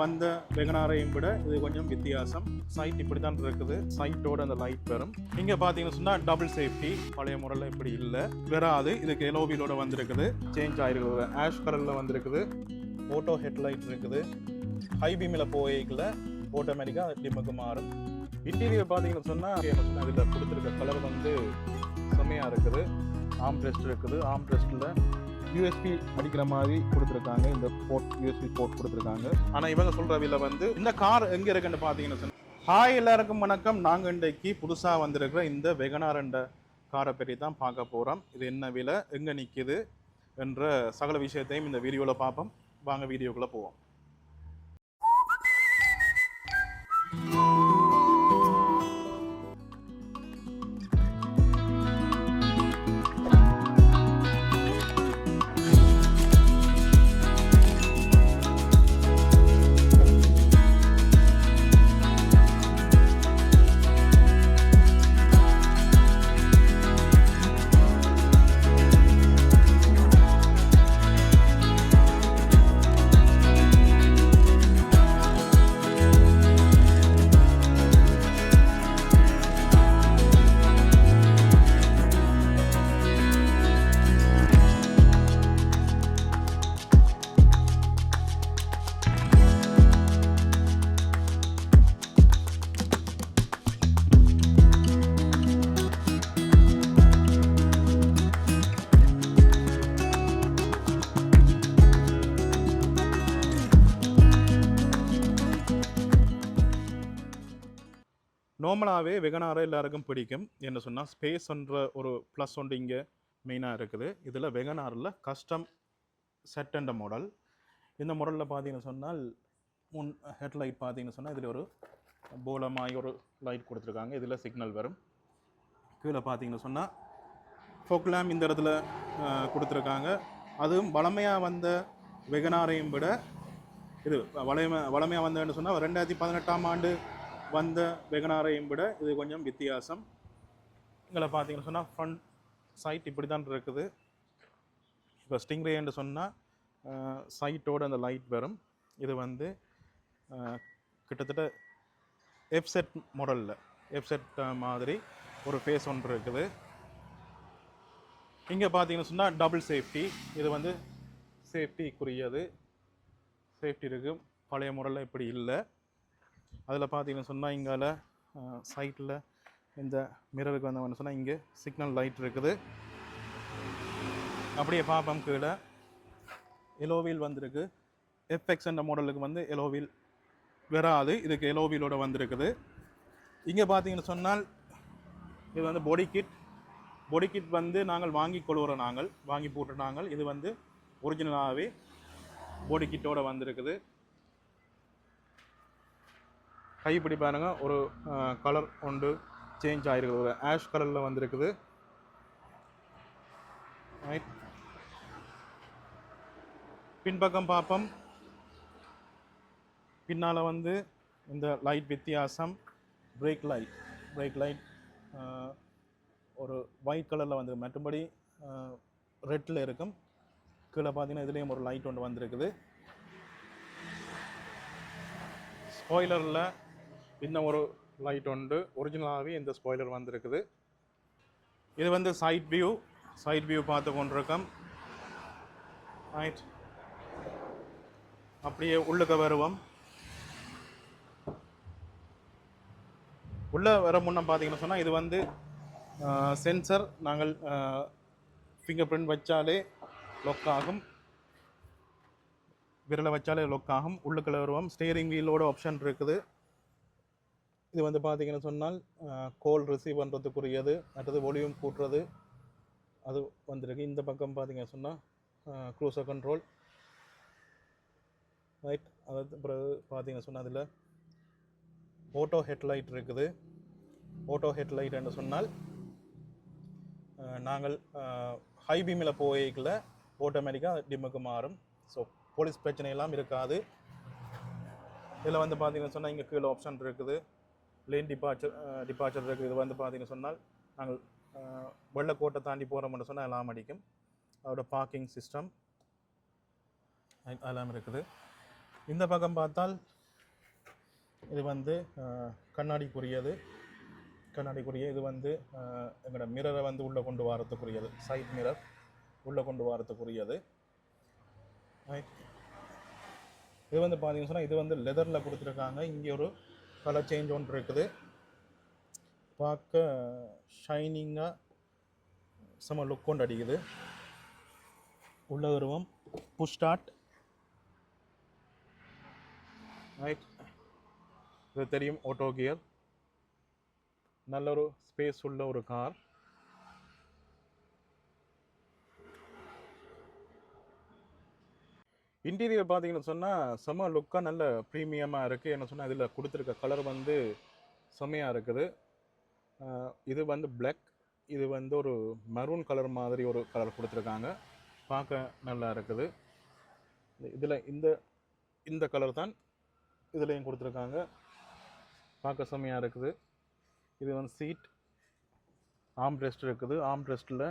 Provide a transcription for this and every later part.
வந்த வெகனாரையும் விட இது கொஞ்சம் வித்தியாசம். சைட் இப்படி தான் இருக்குது. சைட்டோட அந்த லைட் வரும் நீங்கள் பார்த்தீங்கன்னா சொன்னால் டபுள் சேஃப்டி பழைய முறையில் இப்படி இல்லை. வராது. இதுக்கு எலோவிலோட வந்திருக்குது. சேஞ்ச் ஆயிருக்குது. ஆஷ் கலரில் வந்திருக்குது. ஓட்டோ ஹெட்லைட் இருக்குது. ஹை பீமில் போய்க்கல. ஆட்டோமேட்டிக்காக டிம்முக்கு மாறும். இன்டீரியர் பார்த்தீங்கன்னு சொன்னால் இதில் கொடுத்துருக்க கலர் வந்து செம்மையாக இருக்குது. ஆம் ரெஸ்ட் இருக்குது. ஆம் ரெஸ்ட்டில் யூஎஸ்பி அடிக்கிற மாதிரி கொடுத்துருக்காங்க. இந்த போர்ட் யூஎஸ்பி போர்ட் கொடுத்துருக்காங்க. ஆனால் இவங்க சொல்கிற விலை வந்து இந்த கார் எங்கே இருக்குன்னு பார்த்தீங்கன்னா ஹாய் எல்லாருக்கும் வணக்கம். நாங்கள் இன்றைக்கு புதுசாக வந்திருக்கிற இந்த வெகனார் என்ற காரை பற்றி தான் பார்க்க போகிறோம் இது என்ன விலை எங்கே நிற்கிது என்ற சகல விஷயத்தையும் இந்த வீடியோவில் பார்ப்போம். வாங்க வீடியோக்குள்ளே போவோம். நார்மலாகவே வெகனாரை எல்லாருக்கும் பிடிக்கும். என்ன சொன்னால் ஸ்பேஸ்ன்ற ஒரு ப்ளஸ் ஒன்று இங்கே மெயினாக இருக்குது. இதில் வெகனாரில் கஸ்டம் செட் அண்ட் மாடல் இந்த மாடலில் பார்த்தீங்கன்னு சொன்னால் முன் ஹெட்லைட் பார்த்தீங்கன்னு சொன்னால் இதில் ஒரு போலமாய் ஒரு லைட் கொடுத்துருக்காங்க. இதில் சிக்னல் வரும். கீழே பார்த்தீங்கன்னு சொன்னால் ஃபோக்லாம் இந்த இடத்துல கொடுத்துருக்காங்க. அதுவும் வளமையாக வந்த வெகனாரையும் விட இது வளமை வளமையாக வந்ததுன்னு சொன்னால் ரெண்டாயிரத்தி பதினெட்டாம் ஆண்டு வந்த வெகனாரையும் விட இது கொஞ்சம் வித்தியாசம். இதில் பார்த்தீங்கன்னு சொன்னால் ஃப்ரண்ட் சைட் இப்படி தான் இருக்குது. இப்போ ஸ்டிங்ரேன்னு சொன்னால் சைட்டோட அந்த லைட் வரும். இது வந்து கிட்டத்தட்ட எஃப்செட் மாடலில் எஃப்செட் மாதிரி ஒரு ஃபேஸ் ஒன்று இருக்குது. இங்கே பார்த்தீங்கன்னு சொன்னால் டபுள் சேஃப்டி இது வந்து சேஃப்டிக்குரியது சேஃப்டி இருக்குது பழைய முறையில் இப்படி இல்லை. அதில் பார்த்தீங்கன்னு சொன்னால் இங்கால சைட்டில் இந்த மிரருக்கு வந்தவன்னு சொன்னால் இங்கே சிக்னல் லைட் இருக்குது. அப்படியே பார்ப்போம் கீழே. எலோவீல் வந்திருக்கு. எஃப்எக்ஸ் என்ற மாடலுக்கு வந்து எலோவீல் வராது. இதுக்கு எலோவீலோட வந்திருக்குது. இங்கே பார்த்தீங்கன்னு சொன்னால் இது வந்து பொடி கிட் பொடி கிட் வந்து நாங்கள் வாங்கி கொள்கிறோம் நாங்கள் வாங்கி போட்டு நாங்கள். இது வந்து ஒரிஜினலாகவே பொடி கிட்டோட வந்திருக்குது. கைப்பிடி பாருங்கள் ஒரு கலர் ஒன்று சேஞ்ச் ஆகிருக்குது ஒரு ஆஷ் கலரில் வந்திருக்குது. ரைட் பின்பக்கம் பார்ப்போம் பின்னால் வந்து இந்த லைட் வித்தியாசம். பிரேக் லைட் பிரேக் லைட் ஒரு ஒயிட் கலரில் வந்து மற்றபடி ரெட்டில் இருக்கும். கீழே பார்த்தீங்கன்னா இதுலேயும் ஒரு லைட் ஒன்று வந்திருக்குது. ஸ்பாய்லரில் இன்னும் ஒரு லைட் உண்டு. ஒரிஜினலாகவே இந்த ஸ்பாய்லர் வந்திருக்குது. இது வந்து சைட் வியூ சைட் வியூ பார்த்து கொண்டிருக்கோம். ரைட் அப்படியே உள்ளுக்க வருவோம். உள்ளே வர முன்னே பார்த்தீங்கன்னு சொன்னால் இது வந்து சென்சர் நாங்கள் ஃபிங்கர் பிரிண்ட் வச்சாலே லொக் ஆகும். விரலை வச்சாலே லொக் ஆகும். உள்ளுக்குள்ள வருவோம். ஸ்டேரிங் வீலோட ஆப்ஷன் இருக்குது. இது வந்து பார்த்தீங்கன்னு சொன்னால் கோல் ரிசீவ் பண்ணுறதுக்குரியது அடுத்தது ஒலியும் கூட்டுறது அது வந்திருக்கு. இந்த பக்கம் பார்த்தீங்கன்னு சொன்னால் க்ளோசர் கண்ட்ரோல் ரைட் அது பிறகு பார்த்தீங்கன்னு சொன்னால் அதில் ஓட்டோ ஹெட்லைட் இருக்குது. ஓட்டோ ஹெட்லைட் என்று சொன்னால் நாங்கள் ஹை பீமில் போய்க்கல ஆட்டோமேட்டிக்காக டிம்முக்கு மாறும். ஸோ போலீஸ் பிரச்சனையெல்லாம் இருக்காது. இதில் வந்து பார்த்தீங்கன்னு சொன்னால் இங்கே கீழே ஆப்ஷன் இருக்குது. லேன் டிபார்ச்சர் டிபார்ச்சர் இருக்குது இது வந்து பார்த்தீங்கன்னு சொன்னால் நாங்கள் uh, வெள்ளக்கோட்டை தாண்டி போகிறோம்னு சொன்னால் எல்லாம் அடிக்கும். அதோட பார்க்கிங் சிஸ்டம் அதெல்லாம் இருக்குது. இந்த பக்கம் பார்த்தால் இது வந்து uh, கண்ணாடிக்குரியது. கண்ணாடிக்குரிய இது வந்து uh, எங்களோட மிரரை வந்து உள்ளே கொண்டு வரத்துக்குரியது. சைட் மிரர் உள்ளே கொண்டு வரத்துக்குரியது. இது வந்து பார்த்தீங்கன்னு சொன்னால் இது வந்து லெதரில் கொடுத்துருக்காங்க. இங்கே ஒரு கலர் சேஞ்ச் ஒன்று இருக்குது. பார்க்க ஷைனிங்காக செம லுக் கொண்டு அடிக்குது. உள்ள உருவம் புஷ் ஸ்டார்ட் ரைட் இது தெரியும் ஆட்டோ கியர் நல்ல ஒரு ஸ்பேஸ் உள்ள ஒரு கார் இன்டீரியர் பார்த்தீங்கன்னு சொன்னால் செம்ம லுக்காக நல்ல ப்ரீமியமாக இருக்குது என்ன சொன்னால் இதில் கொடுத்துருக்க கலர் வந்து செம்மையாக இருக்குது. இது வந்து பிளாக் இது வந்து ஒரு மரூன் கலர் மாதிரி ஒரு கலர் கொடுத்துருக்காங்க. பார்க்க நல்லா இருக்குது. இதில் இந்த இந்த கலர் தான் இதுலேயும் கொடுத்துருக்காங்க. பார்க்க செம்மையாக இருக்குது. இது வந்து சீட் ஆம் ரெஸ்ட் இருக்குது. ஆம் ரெஸ்ட்டில்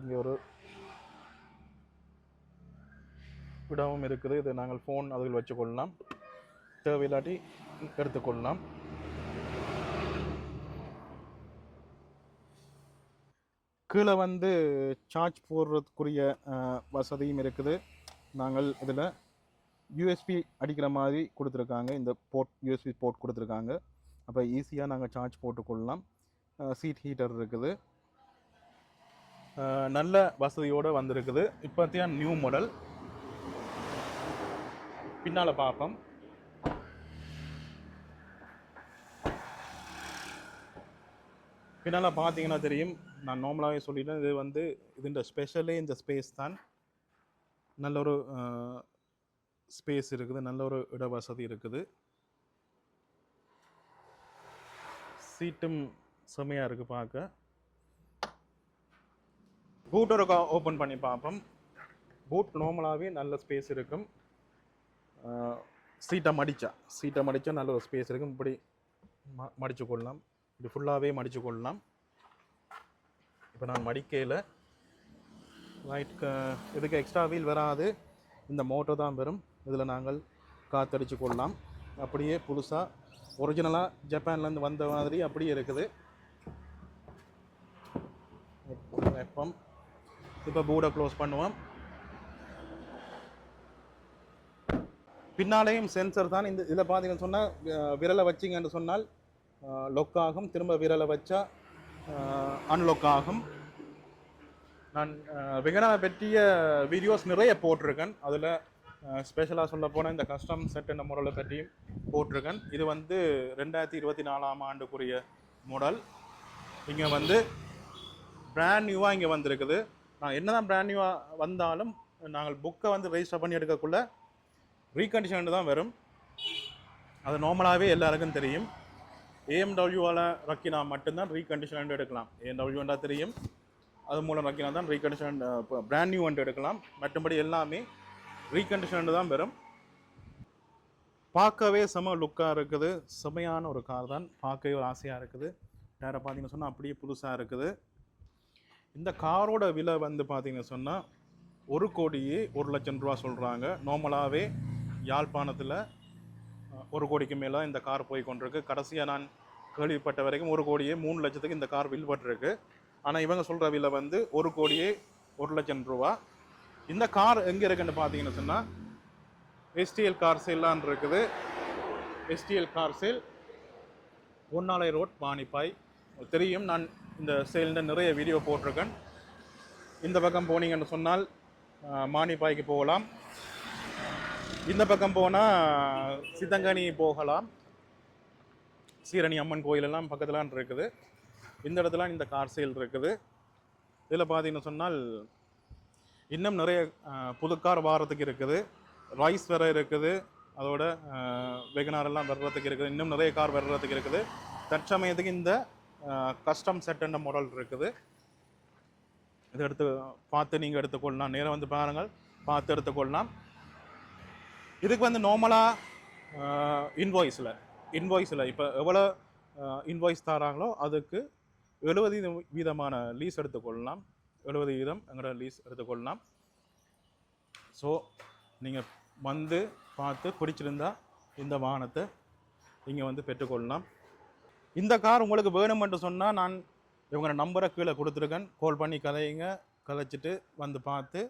இங்கே ஒரு விடவும் இருக்குது. இதை நாங்கள் ஃபோன் அதில் வச்சுக்கொள்ளலாம். தேவையில்லாட்டி எடுத்துக்கொள்ளலாம். கீழே வந்து சார்ஜ் போடுறதுக்குரிய வசதியும் இருக்குது. நாங்கள் இதில் யூஎஸ்பி அடிக்கிற மாதிரி கொடுத்துருக்காங்க. இந்த போர்ட் யூஎஸ்பி போர்ட் கொடுத்துருக்காங்க. அப்போ ஈஸியாக நாங்கள் சார்ஜ் போட்டுக்கொள்ளலாம். சீட் ஹீட்டர் இருக்குது. நல்ல வசதியோடு வந்திருக்குது. இப்போத்தியா நியூ மாடல் பின்னால் பார்ப்போம் பின்னால் பார்த்தீங்கன்னா தெரியும். நான் நார்மலாகவே சொல்லிட்டேன். இது வந்து இதுன்ற ஸ்பெஷலே இந்த ஸ்பேஸ் தான். நல்ல ஒரு ஸ்பேஸ் இருக்குது. நல்ல ஒரு இட வசதி இருக்குது. சீட்டும் செம்மையாக இருக்குது பார்க்க பூட் ஒரு ஓப்பன் பண்ணி பார்ப்போம் பூட் நார்மலாகவே நல்ல ஸ்பேஸ் இருக்கும். சீட்டை மடித்தா சீட்டை மடித்தா நல்ல ஒரு ஸ்பேஸ் இருக்கும். இப்படி ம மடித்து கொள்ளலாம். இப்படி ஃபுல்லாகவே மடித்து கொள்ளலாம். இப்போ நான் மடிக்கையில் லைட் இதுக்கு எக்ஸ்ட்ரா வீல் வராது. இந்த மோட்டர் தான் வரும். இதில் நாங்கள் காத்தடிச்சு கொள்ளலாம். அப்படியே புதுசாக ஒரிஜினலாக ஜப்பான்லேருந்து வந்த மாதிரி அப்படியே இருக்குது. வெப்பம். இப்போ போர்டை க்ளோஸ் பண்ணுவோம். பின்னாலேயும் சென்சர் தான். இந்த இதில் பார்த்தீங்கன்னு சொன்னால் விரலை வச்சிங்கன்னு சொன்னால் லொக் ஆகும். திரும்ப விரலை வச்சா அன்லொக் ஆகும். நான் வெகனாவை பற்றிய வீடியோஸ் நிறைய போட்டிருக்கேன். அதில் ஸ்பெஷலாக சொல்ல போனால் இந்த கஸ்டம் செட் என்ற மாடலை பற்றியும் போட்டிருக்கேன். இது வந்து ரெண்டாயிரத்தி இருபத்தி நாலாம் ஆண்டுக்குரிய மாடல் இங்கே வந்து பிராண்ட் நியூவாக இங்கே வந்திருக்குது. நான் என்ன தான் பிராண்ட் நியூவாக வந்தாலும் நாங்கள் புக்கை வந்து ரெஜிஸ்டர் பண்ணி எடுக்கக்குள்ளே ரீகண்டிஷன் தான் வரும். அது நார்மலாகவே எல்லாருக்கும் தெரியும். ஏஎம்டபிள்யூவால் ரக்கினா மட்டும்தான் ரீகண்டிஷன் எடுக்கலாம். ஏஎம்டபிள்யூண்டா தெரியும். அது மூலம் ரக்கினா தான் ரீகண்டிஷன் பிராண்ட் நியூ வண்டு எடுக்கலாம். மற்றபடி எல்லாமே ரீகண்டிஷன் தான் வரும். பார்க்கவே செம லுக்காக இருக்குது. செமையான ஒரு கார் தான். பார்க்கவே ஒரு ஆசையாக இருக்குது. டேரை பார்த்தீங்கன்னு சொன்னால் அப்படியே புதுசாக இருக்குது. இந்த காரோட விலை வந்து பார்த்தீங்கன்னு சொன்னால் ஒரு கோடியே ஒரு லட்சம் ரூபா சொல்கிறாங்க நார்மலாகவே யாழ்ப்பாணத்தில் ஒரு கோடிக்கு மேலே இந்த கார் போய் கொண்டிருக்கு. கடைசியாக நான் கேள்விப்பட்ட வரைக்கும் ஒரு கோடியே மூணு லட்சத்துக்கு இந்த கார் வில்பட்டிருக்கு. ஆனால் இவங்க சொல்கிற விலை வந்து ஒரு கோடியே ஒரு லட்சம் ரூபா. இந்த கார் எங்கே இருக்குன்னு பார்த்தீங்கன்னு சொன்னால் எஸ்டிஎல் கார் சேல்லாம் இருக்குது. எஸ்டிஎல் கார் சேல் ஒன்னாலை ரோட் பாணிப்பாய். தெரியும் நான் இந்த சேலில் நிறைய வீடியோ போட்டிருக்கேன். இந்த பக்கம் போனீங்கன்னு சொன்னால் மானிப்பாய்க்கு போகலாம். இந்த பக்கம் போனால் சித்தங்கனி போகலாம். சீரணி அம்மன் கோயிலெல்லாம் பக்கத்துலான் இருக்குது. இந்த இடத்துல இந்த கார் சேல் இருக்குது. இதில் பார்த்தீங்கன்னு சொன்னால் இன்னும் நிறைய புது கார் வாரத்துக்கு இருக்குது. ரைஸ் வேற இருக்குது. அதோட வெகுனாரெல்லாம் வர்றதுக்கு இருக்குது. இன்னும் நிறைய கார் வர்றதுக்கு இருக்குது. தற்சமயத்துக்கு இந்த கஸ்டம் செட்டண்ட மாடல் இருக்குது. இதை எடுத்து பார்த்து நீங்கள் எடுத்துக்கொள்ளலாம். நேரம் வந்து பாருங்கள். பார்த்து எடுத்துக்கொள்ளலாம். இதுக்கு வந்து நார்மலாக இன்வாய்ஸில் இன்வாய்ஸில் இப்போ எவ்வளோ இன்வாய்ஸ் தராங்களோ அதுக்கு எழுபது வீதமான லீஸ் எடுத்துக்கொள்ளலாம். எழுபது வீதம் எங்களோட லீஸ் எடுத்துக்கொள்ளலாம். ஸோ நீங்கள் வந்து பார்த்து பிடிச்சிருந்தா இந்த வாகனத்தை இங்கே வந்து பெற்றுக்கொள்ளலாம். இந்த கார் உங்களுக்கு வேணுமென்று சொன்னால் நான் இவங்க நம்பரை கீழே கொடுத்துருக்கேன். கால் பண்ணி கதையுங்க. கதைச்சிட்டு வந்து பார்த்து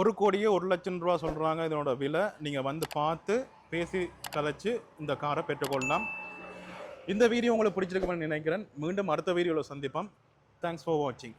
ஒரு கோடியே ஒரு லட்சம் ரூபா சொல்கிறாங்க இதனோட விலை. நீங்கள் வந்து பார்த்து பேசி கதைச்சு இந்த காரை பெற்றுக்கொள்ளலாம். இந்த வீடியோ உங்களுக்கு பிடிச்சிருக்குமென்னு நினைக்கிறேன். மீண்டும் அடுத்த வீடியோவில் சந்திப்போம். தேங்க்ஸ் ஃபார் வாட்சிங்